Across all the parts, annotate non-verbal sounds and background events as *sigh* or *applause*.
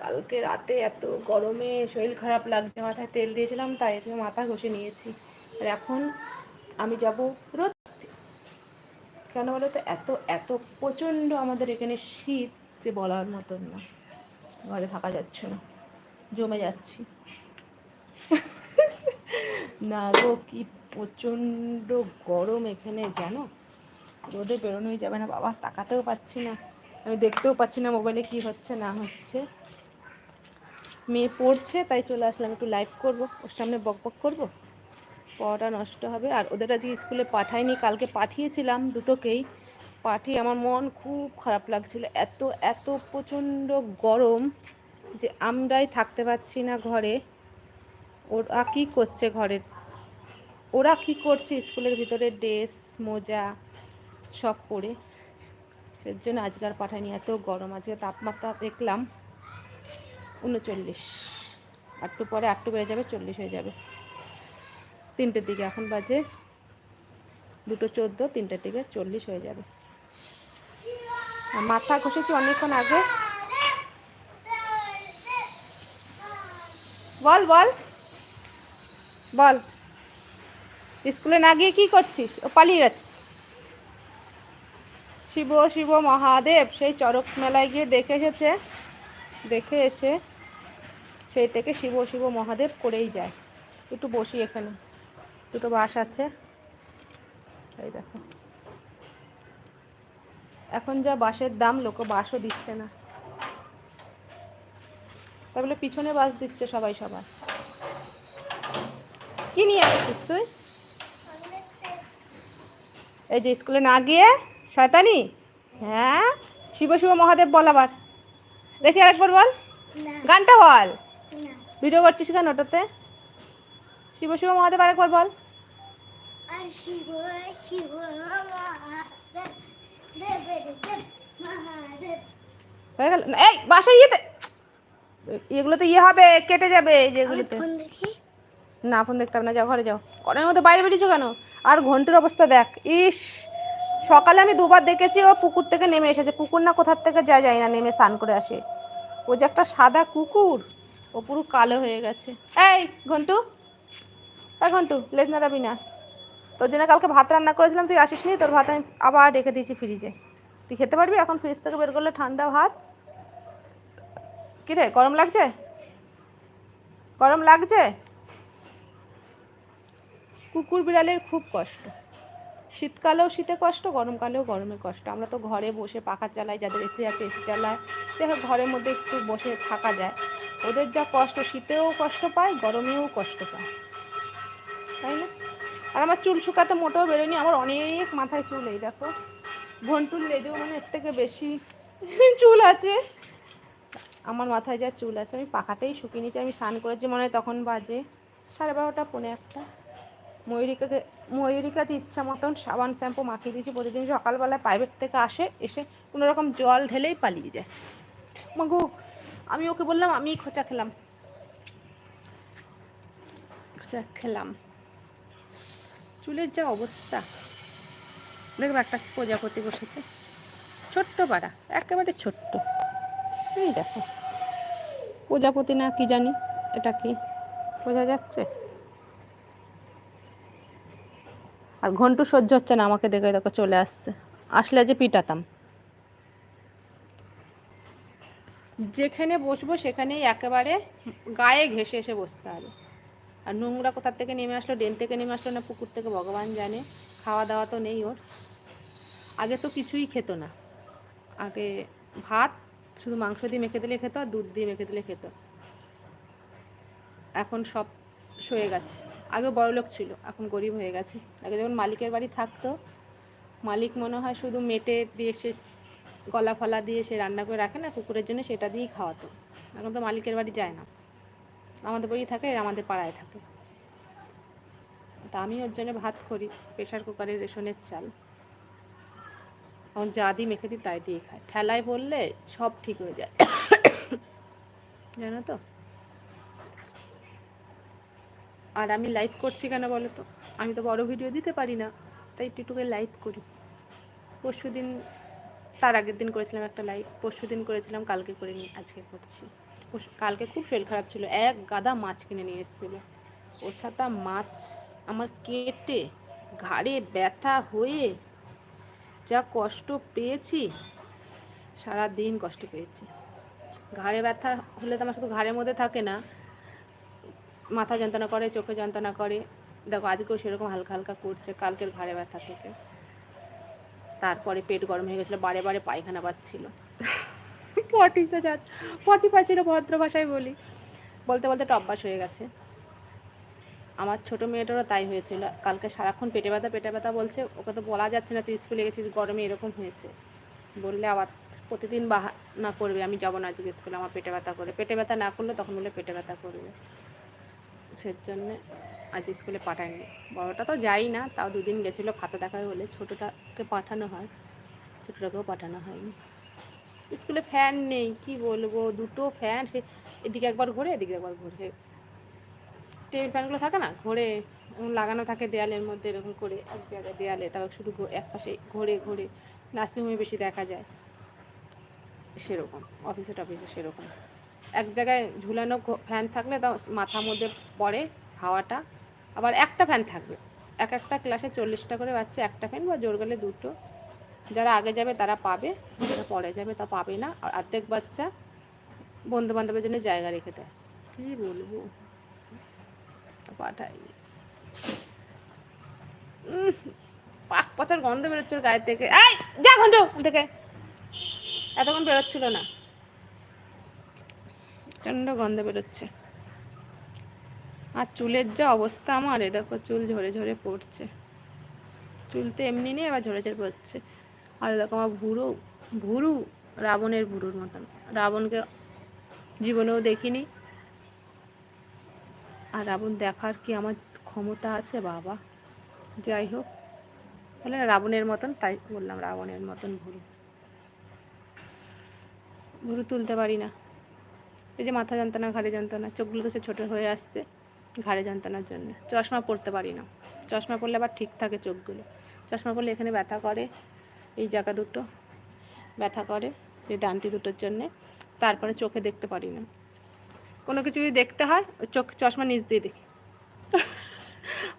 কালকে রাতে এত গরমে শরীর খারাপ লাগছে, মাথায় তেল দিয়েছিলাম, তাই এসে মাথা ঘষে নিয়েছি। আর এখন আমি যাব রোদ। কেন বলো তো? এত এত প্রচণ্ড আমাদের এখানে শীত যে বলার মতন না। ঘরে থাকা যাচ্ছে না, জমে যাচ্ছি। *laughs* না গো, কি প্রচণ্ড গরম এখানে, জানো? রোদে বেরোনোই যাবে না, বাবা, তাকাতেও পাচ্ছি না। আমি দেখতেও পাচ্ছি না মোবাইলে কি হচ্ছে, না হচ্ছে। মেয়ে পড়ছে, তাই চলে আসলাম একটু লাইভ করব। ওর সামনে বক বক করব। পড়াটা নষ্ট হবে। আর ওদের আজকে স্কুলে পাঠাইনি কালকে পাঠিয়েছিলাম দুটোকেই। পাঠিয়ে আমার মন খুব খারাপ লাগছিল। এত এত প্রচণ্ড গরম যে আমরাই থাকতে পারছি না ঘরে। ওরা কী করছে ঘরের? ওরা কি করছে স্কুলের ভিতরে? ড্রেস, মোজা সব পরে। সের জন্য আজকে আর পাঠাইনি এত গরম। আজকে তাপমাত্রা দেখলাম উনচল্লিশ। আটটু পরে আটটু বেড়ে যাবে, চল্লিশ হয়ে যাবে। তিনটের দিকে এখন বাজে দুটো চোদ্দ, তিনটের দিকে চল্লিশ হয়ে যাবে। মাথা ঘষেছি অনেকক্ষণ আগে। বল বল। বল। স্কুলে না গিয়ে কি করছিস? ও পালিয়ে গেছে। শিব শিব মহাদেব, সেই চরক মেলায় গিয়ে দেখে এসেছে। দেখে এসে সেই থেকে শিব শিব মহাদেব করেই যায়। একটু বসি এখানে। দুটো বাস আছে। এই দেখো। এখন যা বাসের দাম লোকে বাসও দিচ্ছে না। তাহলে পিছনে বাস দিচ্ছে সবাই সবার। কি নিয়ে আসছিস তুই? এই যে স্কুলে না গিয়ে শয়তানি? হ্যাঁ? শিব শিব মহাদেব বল আবার। দেখি আরেকবার বল। গানটা বল। ভিডিও করছিস কেন ওটাতে? শিব শিব মহাদেব আরেকবার বল। শিব শিব হয়ে গেল। এই বাসায় ইয়েতে এগুলোতে ইয়ে হবে কেটে যাবে যেগুলোতে না ফোন দেখতে না যাও ঘরে যাও। ঘরের মধ্যে বাইরে বেরিয়েছো কেন? আর ঘন্টির অবস্থা দেখ। ইস সকালে আমি দুবার দেখেছি ও পুকুর থেকে নেমে এসেছে। পুকুর না কোথার থেকে যায় যায় না নেমে স্নান করে আসে। ও যে একটা সাদা কুকুর। ও পুরো কালো হয়ে গেছে। এই, ঘন্টু। এই ঘন্টু, লেজ নাড়াবি না। তোর জন্য কালকে ভাত রান্না করেছিলাম, তুই আসিস নি তোর ভাত আমি আবার রেখে দিয়েছি ফ্রিজে। তুই খেতে পারবি? এখন ফ্রিজ থেকে বের করলে ঠান্ডা ভাত। কিরে, গরম লাগছে? গরম লাগছে? কুকুর বিড়ালের খুব কষ্ট। শীতকালেও শীতে কষ্ট, গরমকালেও গরমে কষ্ট। আমরা তো ঘরে বসে পাখা চালাই, যাদের এসি আছে, এসি চালায়। যাই ঘরের মধ্যে একটু বসে থাকা যায়। ওদের যা কষ্ট, শীতেও কষ্ট পায়, গরমেও কষ্ট পায়। তাই না? আর আমার চুল শুকাতে মোটেও বেরোয়নি, আমার অনেক মাথায় চুল, এই দেখো। ঘন্টুর লেজেও মানে এর থেকে বেশি *laughs* চুল আছে। আমার মাথায় যা চুল আছে, আমি পাখাতেই শুকিয়ে নিয়েছি, আমি স্নান করেছি মনে হয় তখন বাজে সাড়ে বারোটা, পৌনে একটা। ময়ূরিকাকে, ময়ূরিকা যে ইচ্ছা মতন সাবান, শ্যাম্পু মাখিয়ে দিয়েছি, প্রতিদিন সকালবেলায় প্রাইভেট থেকে আসে, এসে কোনো রকম জল ঢেলেই পালিয়ে যায়। মাগু আমি ওকে বললাম, আমি খোঁচা খেলাম। খোঁচা খেলাম। চুলের যা অবস্থা। দেখবে একটা প্রজাপতি বসেছে। ছোট্ট পাড়া, একেবারে ছোট্ট। এই দেখো। প্রজাপতি না কি জানি, এটা কি? বোঝা যাচ্ছে? আর ঘন্টু সহ্য হচ্ছে না, আমাকে দেখে দেখো চলে আসছে। আসলে যে পিটাতাম। যেখানে বসবো সেখানেই একেবারে গায়ে ঘেসে এসে বসতে হবে। আর নোংরা কোথার থেকে নেমে আসলো, ড্রেন থেকে নেমে আসলো না, পুকুর থেকে ভগবান জানে, খাওয়া দাওয়া তো নেই ওর। আগে তো কিছুই খেত না। আগে ভাত শুধু মাংস দিয়ে মেখে দিলে খেত আর দুধ দিয়ে মেখে দিলে খেত। এখন সব সয়ে গেছে। আগে বড় লোক ছিল, এখন গরিব হয়ে গেছে। আগে যখন মালিকের বাড়ি থাকতো, মালিক মনে হয় শুধু মেটে দিয়ে সে গলা ফলা দিয়ে সে রান্না করে রাখে না, কুকুরের জন্য সেটা দিয়েই খাওয়াতো। এখন তো মালিকের বাড়ি যায় না। আমাদের বাড়ি থাকে, আমাদের পাড়ায় থাকে। তা আমি ওর জন্য ভাত করি প্রেশার কুকারের রেশনের চাল। এখন যা দিই মেখে দিই, তাই দিয়ে খায় ঠেলায় বললে সব ঠিক হয়ে যায়। জানো তো? আর আমি লাইভ করছি কেন বলো তো? আমি তো বড় ভিডিও দিতে পারি না, তাই একটু লাইভ করি পরশু দিন তার আগের দিন করেছিলাম একটা লাইভ পরশু দিন করেছিলাম, কালকে করিনি, আজকে করছি। কালকে খুব শরীর খারাপ ছিল, এক গাদা মাছ কিনে নিয়ে এসেছিল। ছাতা মাছ আমার কেটে, ঘাড়ে ব্যথা হয়ে যা কষ্ট পেয়েছি সারা দিন কষ্ট পেয়েছি। ঘাড়ে ব্যথা হলে তো আমার শুধু ঘাড়ের মধ্যে থাকে না, মাথা যন্ত্রণা করে, চোখে যন্ত্রণা করে। দেখো আজকেও সেরকম হালকা হালকা করছে, কালকের ঘাড়ে ব্যথা থেকে। তারপরে পেট গরম হয়ে গেছিল, বারে বারে পায়খানা পাচ্ছিল। পটিতে যা পটি পাচ্ছিল ভদ্র ভাষায় বলি। বলতে বলতে অভ্যাস হয়ে গেছে। আমার ছোট মেয়েটারও তাই হয়েছিল। কালকে সারাক্ষণ পেটে ব্যথা পেটে ব্যথা বলছে, ওকে তো বলা যাচ্ছে না তুই স্কুলে গেছিস, গরমে এরকম হয়েছে। বললে আবার প্রতিদিন বাহানা করবে, আমি যাব না আজকে স্কুলে, আমার পেটে ব্যথা করে। পেটে ব্যথা না করলে তখন বলে পেটে ব্যথা করবে। সে জন্যে আজ স্কুলে পাঠায়নি। বড়টা তো যাই না, তাও দুদিন গেছিল খাতা দেখায় বলে। ছোটোটাকে পাঠানো হয়। ছোটোটাকেও পাঠানো হয়নি। স্কুলে ফ্যান নেই, কি বলব? দুটো ফ্যান সে এদিকে একবার ঘোরে, এদিকে একবার ঘোরে। টেবিল ফ্যানগুলো থাকে না? ঘোরে লাগানো থাকে দেয়ালের মধ্যে এরকম করে, এক জায়গায় দেয়ালে। তারপর শুধু এক পাশে ঘোরে ঘোরে। নার্সিংহোমে বেশি দেখা যায়। সেরকম অফিসে টফিসে সেরকম। এক জায়গায় ঝুলানো ফ্যান থাকলে তাও মাথার মধ্যে পড়ে হাওয়াটা। আবার একটা ফ্যান থাকবে। এক একটা ক্লাসে চল্লিশটা করে বাচ্চা, একটা ফ্যান বা জোর গেলে দুটো। যারা আগে যাবে তারা পাবে, যারা পরে যাবে তা পাবে না। আর অর্ধেক বাচ্চা বন্ধু বান্ধবের জন্য জায়গা রেখে দেয়। কী বলব? পাঠাই পাক পচার গন্ধ বেরোচ্ছে গায়ের থেকে। এই, যা ঘন্ট থেকে। এতক্ষণ বেরোচ্ছিল না। প্রচণ্ড গন্ধ বেরোচ্ছে। আর চুলের যা অবস্থা আমার, এ দেখো চুল ঝরে ঝরে পড়ছে। চুল তো এমনি নেই আবার ঝরে ঝরে পড়ছে। আর দেখো আমার ভুরু ভুরু রাবণের ভুরুর মতন। রাবণকে জীবনেও দেখিনি। আর রাবণ দেখার কি আমার ক্ষমতা আছে? বাবা, যাই হোক। তাহলে রাবণের মতন, তাই বললাম রাবণের মতন ভুরু। ভুরু তুলতে পারি না। এই যে মাথা যন্ত্রণা, ঘাড়ে যন্ত্রণা, চোখগুলো তো সে ছোটো হয়ে আসছে। ঘাড়ে যন্ত্রণার জন্য। চশমা পরতে পারি না। চশমা পরলে আবার ঠিক থাকে চোখগুলো। চশমা পরলে এখানে ব্যথা করে, এই জায়গা দুটো। ব্যথা করে, এই ডানটি দুটোর জন্যে। তারপরে চোখে দেখতে পারি না। কোনো কিছু যদি দেখতে হয়, চোখ, চশমা নিচ দিয়ে দেখি।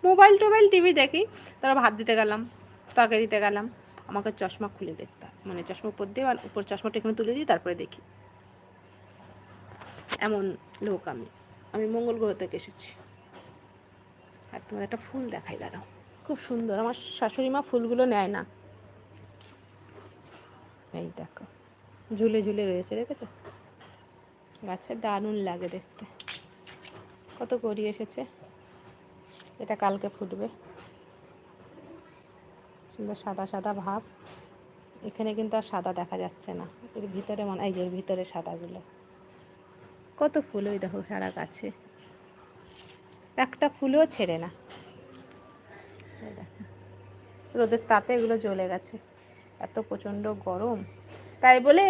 মোবাইল টোবাইল, টিভি দেখি। তারপর ভাত দিতে গেলাম, তরকারি দিতে গেলাম। আমাকে চশমা খুলে দেখতে। মানে চশমা উপর দিয়ে আর উপর চশমাটা এখানে তুলে দিই, তারপরে দেখি। এমন লোক আমি। আমি মঙ্গল গ্রহ থেকে এসেছি। আর তোমাদের একটা ফুল দেখাই, দাঁড়াও। খুব সুন্দর, আমার শাশুড়ি মা ফুলগুলো নেয় না। এই দেখো, ঝুলে ঝুলে রয়েছে, দেখেছ? গাছে দারুণ লাগে দেখতে। কত করি এসেছে। এটা কালকে ফুটবে। সুন্দর সাদা সাদা ভাব। এখানে কিন্তু আর সাদা দেখা যাচ্ছে না। এর ভিতরে মনে এই যে ভিতরে সাদাগুলো। কত ফুল ওই দেখো, সারা গাছে। একটা ফুলও ছেড়ে না। রোদের তাতে এগুলো জ্বলে গেছে, এত প্রচণ্ড গরম। তাই বলে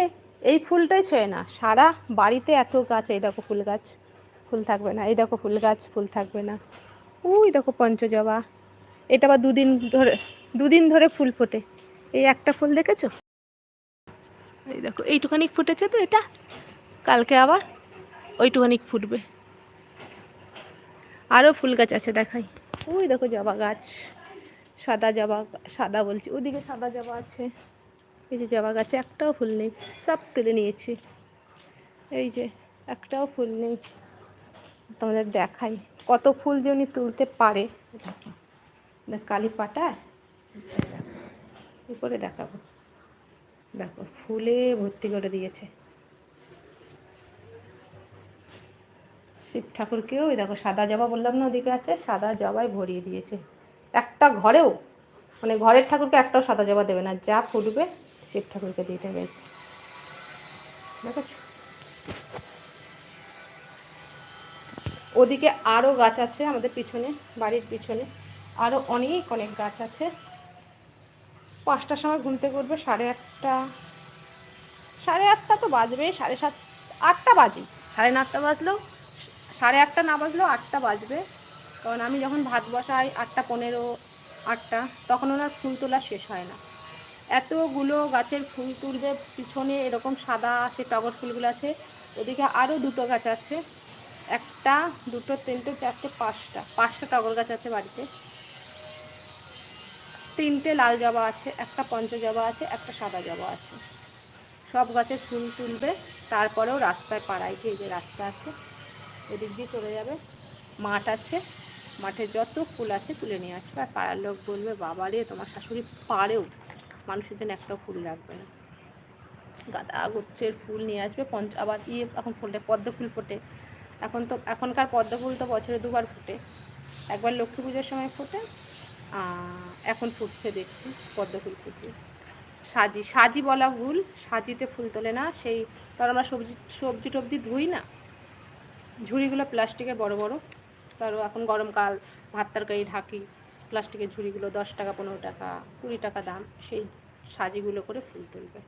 এই ফুলটাই ছেড়ে না, সারা বাড়িতে এত গাছ, এই দেখো ফুল গাছ, ফুল থাকবে না, এই দেখো ফুল গাছ, ফুল থাকবে না। ওই দেখো পঞ্চজবা, এটা আবার দুদিন ধরে দুদিন ধরে ফুল ফোটে। এই একটা ফুল দেখেছ? এই দেখো এইটুখানি ফুটেছে তো এটা, কালকে আবার ওইটুখানি ফুটবে। আরও ফুল গাছ আছে দেখাই। ওই দেখো জবা গাছ। সাদা জবা, সাদা বলছি, ওদিকে সাদা জবা আছে। এই যে জবা গাছে একটাও ফুল নেই, সব তুলে নিয়েছি। এই যে একটাও ফুল নেই। তোমাদের দেখাই, কত ফুল যে উনি তুলতে পারে। কালী পাটায় করে দেখাবো। দেখো, ফুলে ভর্তি করে দিয়েছে। শিব ঠাকুরকেও ওই দেখো সাদা জবা বললাম না ওদিকে আছে, সাদা জবায় ভরিয়ে দিয়েছে। একটা ঘরেও মানে ঘরের ঠাকুরকে একটাও সাদা জবা দেবে না, যা ফুটবে শিব ঠাকুরকে দিতে হয়েছে। দেখেছ? ওদিকে আরও গাছ আছে আমাদের পিছনে, বাড়ির পিছনে। আরও অনেক অনেক গাছ আছে। পাঁচটার সময় ঘুমতে করবে সাড়ে আটটা সাড়ে আটটা তো বাজবেই, সাড়ে সাত, আটটা বাজে। সাড়ে নটা বাজলেও সাড়ে আটটা না বাজলেও আটটা বাজবে। কারণ আমি যখন ভাত বসাই, আটটা পনেরো, আটটা, তখন ওনার ফুল তোলা শেষ হয় না। এতগুলো গাছের ফুল তুলবে, পিছনে এরকম সাদা আছে টগর ফুলগুলো আছে, ওদিকে আরও দুটো গাছ আছে। একটা, দুটো, তিনটে, চারটে, পাঁচটা পাঁচটা টগর গাছ আছে বাড়িতে। তিনটে লাল জবা আছে, একটা পঞ্চ জবা আছে, একটা সাদা জবা আছে। সব গাছের ফুল তুলবে, তারপরেও রাস্তায় পাড়ায় গিয়ে যে রাস্তা আছে এদিক দিয়ে চলে যাবে। মাঠ আছে। মাঠে যত ফুল আছে তুলে নিয়ে আসবে। আর পাড়ার লোক বলবে, বাবা রে, তোমার শাশুড়ি পারেও মানুষের জন্য একটা ফুল রাখবে না। গাঁদা গুচ্ছের ফুল নিয়ে আসবে। পঞ্চ আবার ইয়ে এখন ফোটে, পদ্ম ফুল ফোটে। এখন তো, এখনকার পদ্ম ফুল তো বছরে দুবার ফোটে। একবার লক্ষ্মী পুজোর সময় ফোটে এখন ফুটছে দেখছি, পদ্ম ফুল ফুটছে সাজি সাজি বলা ভুল, সাজিতে ফুল তোলে না। সেই ধর আমরা সবজি সবজি টবজি ধুই না। ঝুড়িগুলো প্লাস্টিকের বড় বড়। তারও এখন গরমকাল ভাত তরকারি, ঢাকি, প্লাস্টিকের ঝুড়িগুলো দশ টাকা, পনেরো টাকা, কুড়ি টাকা দাম, সেই সাজিগুলো করে ফুল তুলবে।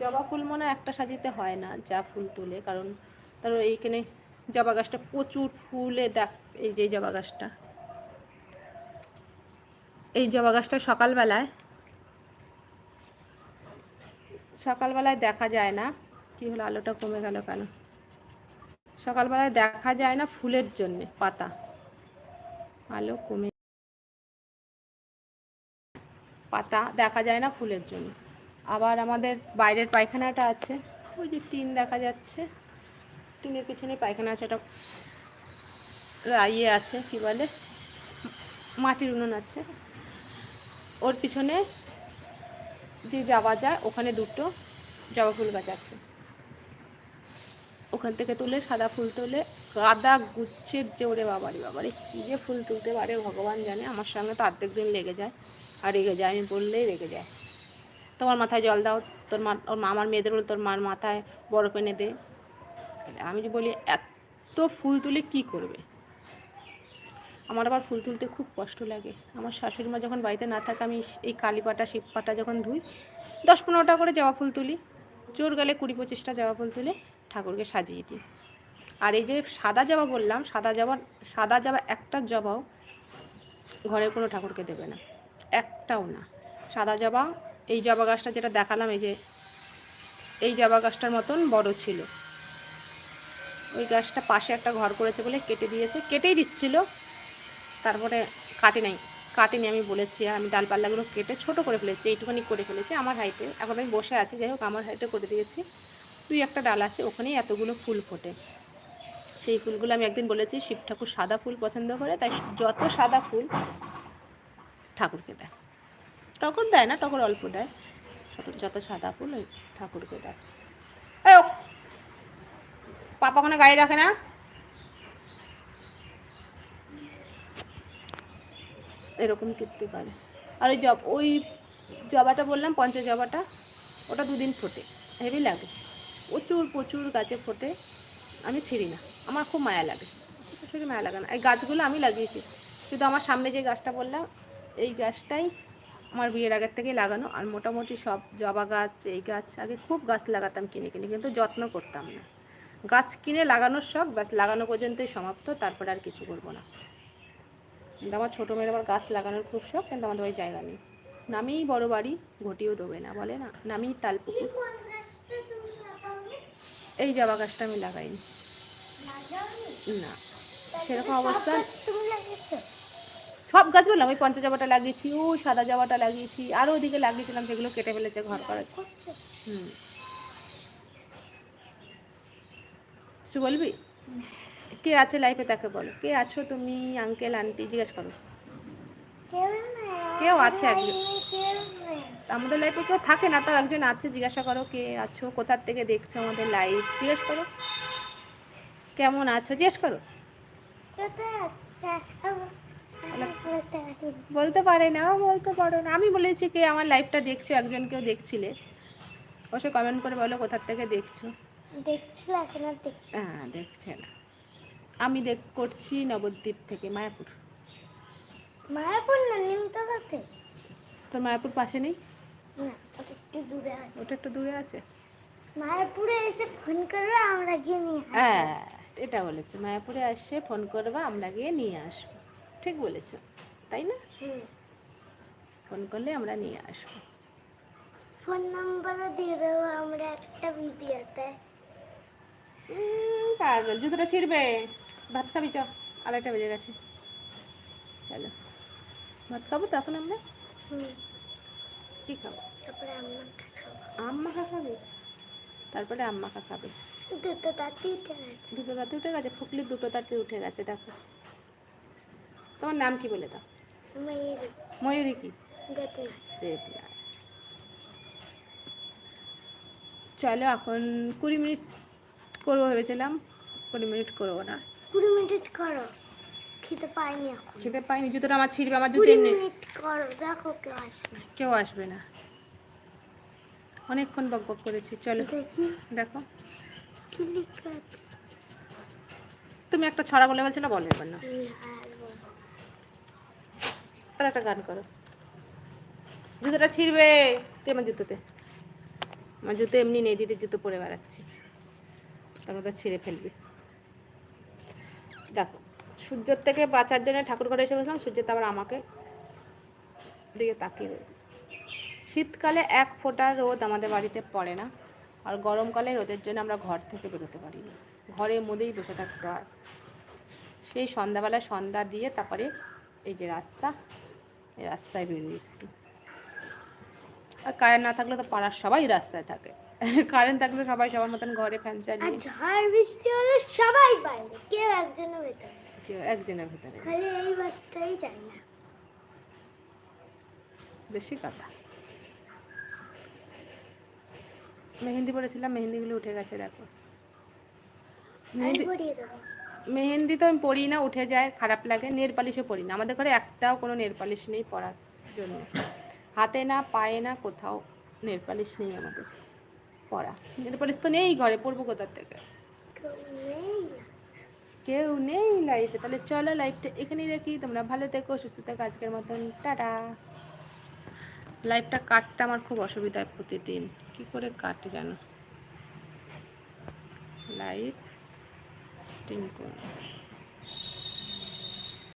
জবা ফুল মনে একটা সাজিতে হয় না, যা ফুল তুলে, কারণ তার এইখানে জবা গাছটা প্রচুর ফুলে দেখ, এই যে জবা গাছটা। এই জবা গাছটা সকালবেলায় সকালবেলায় দেখা যায় না, কি হলো, আলোটা কমে গেল কেন? সকালবেলায় দেখা যায় না ফুলের জন্যে, পাতা। আলো কমে পাতা দেখা যায় না ফুলের জন্য। আবার আমাদের বাইরের পায়খানাটা আছে, ওই যে টিন দেখা যাচ্ছে। টিনের পিছনে পায়খানা আছে, একটা ইয়ে আছে, কি বলে? মাটির উনুন আছে। ওর পিছনে যে যাওয়া যায় ওখানে দুটো জবা ফুল গাছ আছে। ওখান থেকে তুলে সাদা ফুল তুলে, গাদা গুচ্ছের যে ওরে বাবারি বাবারি, কী যে ফুল তুলতে পারে ভগবান জানে, আমার সঙ্গে তো অর্ধেক দিন লেগে যায়। আর রেগে যায়, আমি বললেই রেগে যায়। তোমার মাথায় জল দাও, তোর মা, ওর মা, আমার মেয়েদের বলে তোর মার মাথায় বরফ এনে দে। আমি যে বলি, এত ফুল তুলে কি করবে? আমার আবার ফুল তুলতে খুব কষ্ট লাগে। আমার শাশুড়ি মা যখন বাড়িতে না থাকে, আমি এই কালী পাটা, শিব পাটা যখন ধুই, দশ পনেরোটা করে জবা ফুল তুলি। জোর গেলে কুড়ি পঁচিশটা জবা ফুল তুলে ঠাকুরকে সাজিয়ে দিই। আর এই যে সাদা জবা বললাম, সাদা জবা সাদা জবা একটা জবাও ঘরে কোনো ঠাকুরকে দেবে না, একটাও না। সাদা জবা, এই জবা গাছটা যেটা দেখালাম, এই যে, এই জবা গাছটার মতন বড় ছিল। ওই গাছটা পাশে একটা ঘর করেছে বলে কেটে দিয়েছে, কেটেই দিচ্ছিল, তারপরে কাটে নাই, কাটেনি আমি বলেছি আমি ডালপাল্লাগুলো কেটে ছোট করে ফেলেছি এইটুখানি করে ফেলেছি, আমার হাইটে। এখন আমি বসে আছি, যাই হোক, আমার হাইটে করে দিয়েছি। তুই একটা ডাল আছে ওখানেই এতগুলো ফুল ফোটে। সেই ফুলগুলো আমি একদিন বলেছি শিব ঠাকুর সাদা ফুল পছন্দ করে তাই যত সাদা ফুল ঠাকুরকে দেয়। টগর দেয় না টকর অল্প দেয়। যত সাদা ফুল ওই ঠাকুরকে দেয়। ও, পাপা কোনো গাড়ি রাখে না? এরকম কীর্তি করে। আর ওই জব ওই জবাটা বললাম পঞ্চ জবাটা ওটা দুদিন ফোটে। হেভি লাগে। প্রচুর প্রচুর গাছে ফোটে, আমি ছিঁড়ি না। আমার খুব মায়া লাগে। শাশুড়ি মায়া লাগে না। এই গাছগুলো আমি লাগিয়েছি। শুধু আমার সামনে যে গাছটা বললাম, এই গাছটাই আমার বিয়ের আগের থেকেই লাগানো। আর মোটামুটি সব জবা গাছ, এই গাছ, আগে খুব গাছ লাগাতাম কিনে কিনে, কিন্তু যত্ন করতাম না। গাছ কিনে লাগানোর শখ, ব্যাস, লাগানো পর্যন্তই সমাপ্ত। তারপরে আর কিছু করব না। কিন্তু আমার ছোটো মেয়ের আবার গাছ লাগানোর খুব শখ, কিন্তু আমাদের ওই জায়গা নেই। নামেই বড় বাড়ি ঘটিও দেবে না, বলে না? নামেই তালপুকুর কোন গাছটা তুমি লাগাওনি? এই জবা গাছটা আমি লাগাইনি? না। সেরকম অবস্থা? সব গাছ বললাম ওই পঞ্চ জবাটা লাগিয়েছি ওই সাদা জবাটা লাগিয়েছি আরও ওদিকে লাগিয়েছিলাম সেগুলো কেটে ফেলেছে ঘর করার। হুম। কিছু বলবি? কে আছে লাইফে তাকে বলো। কে আছো তুমি আঙ্কেল আন্টি জিজ্ঞেস করো। কেউ আছে একজন। আমাদের লাইফে কেউ থাকে না তাও একজন আছে জিজ্ঞাসা করো কে আছো কোথার থেকে দেখছ আমাদের লাইফ জিজ্ঞেস করো। কেমন আছো? জিজ্ঞেস করো? বলতে পারে না বলতে পারো না। আমি বলেছি কে আমার লাইফটা দেখছ একজন কেউ দেখছিলে। অবশ্যই কমেন্ট করে বলো কোথার থেকে দেখছ। হ্যাঁ দেখছে না। আমি দেখ করছি নবদ্বীপ থেকে মায়াপুর। মায়াপুর না নিমতলাতে তোর মায়াপুর পাশে নেই? ওটা একটু দূরে আছে। ওটা একটু দূরে আছে? মায়াপুরে এসে ফোন করবে আমরা গিয়ে নিয়ে। হ্যাঁ এটা বলেছে মায়াপুরে আসছে ফোন করবা আমরা গিয়ে নিয়ে আসব। ঠিক বলেছ তাই না। ফোন করলে আমরা নিয়ে আসব। ফোন নাম্বারও দিয়ে দেবো আমরা একটা ভিডিওতে। পাগল জুতোটা ছিঁড়বে। ভাত খাবি চ আড়াইটা বেজে গেছে। চলো ভাত খাব তখন আমরা? হুম। কি খাব? তারপরে আমাকে খাব? আম মাখা খাবে? তারপরে আম মাখা খাবে? দুটো তাতে উঠে গেছে। দুটো তাতে উঠে গেছে? ফুকলির দুটো তাতে উঠে গেছে দেখো। তোমার নাম কি বলে দাও? মেয়ের। ময়ূরী কি? দেখো চলো এখন কুড়ি মিনিট করব ভেবেছিলাম। কুড়ি মিনিট করব না। কুড়ি মিনিট করো। খেতে পাইনি এখন। খেতে পাইনি জুতোটা আমার ছিঁড়বে আমার জুতো এমনি। মিনিট করো দেখো কেউ আসবে কেউ আসবে না। অনেকক্ষণ বক বক করেছি চলো। দেখি। তুমি একটা ছড়া বলে বলছিলে বলো এবার না। তাহলে একটা গান করো। জুতোটা ছিঁড়বে তুই আমার জুতোতে। আমার জুতো এমনি নেই দিদির জুতো পরে বেড়াচ্ছি। তারপর ছিঁড়ে ফেলবি। দেখো। সূর্যের থেকে বাঁচার জন্য ঠাকুর ঘরে এসে বসলাম, সূর্য তো আবার আমাকে দিকে তাকিয়ে রয়েছে। শীতকালে এক ফোঁটা রোদ আমাদের বাড়িতে পড়ে না, আর গরমকালে রোদের জন্য আমরা ঘর থেকে বেরোতে পারি না। ঘরের মধ্যেই বসে থাকতে হয়। সেই সন্ধ্যাবেলা সন্ধ্যা দিয়ে তারপরে এই যে রাস্তা, এই রাস্তায় বেরোই একটু। আর কারেন্ট না থাকলে তো পাড়ার সবাই রাস্তায় থাকে। কারেন্ট থাকলে সবাই সবার মতন ঘরে ফ্যান চালিয়ে। ঝড় বৃষ্টি হলে সবাই বাইরে, কেউ একজনের ভেতরে একজনের ভিতরে। এই বাচ্চাই যায় না। বেশি কথা। মেহেন্দি পড়েছিলাম মেহেন্দিগুলো উঠে গেছে দেখো। মেহেন্দি মেহেন্দি তো আমি পড়ি না উঠে যায় খারাপ লাগে নেল পালিশও পরি না। আমাদের ঘরে একটাও কোনো নেল পালিশ নেই পড়ার জন্য। হাতে না পায়ে না কোথাও নেল পালিশ নেই আমাদের পরা। নেল পালিশ তো নেই ঘরে পড়ব কোথার থেকে? কেউ নেই। লাইফে তাহলে চলো লাইফটা এখানেই রাখি। তোমরা ভালো থেকো, সুস্থ থেকো। আজকের মতন টাটা। লাইফটা কাটতে আমার খুব অসুবিধা হয় প্রতিদিন। কি করে কাটে জানো? লাইফ স্টিং করব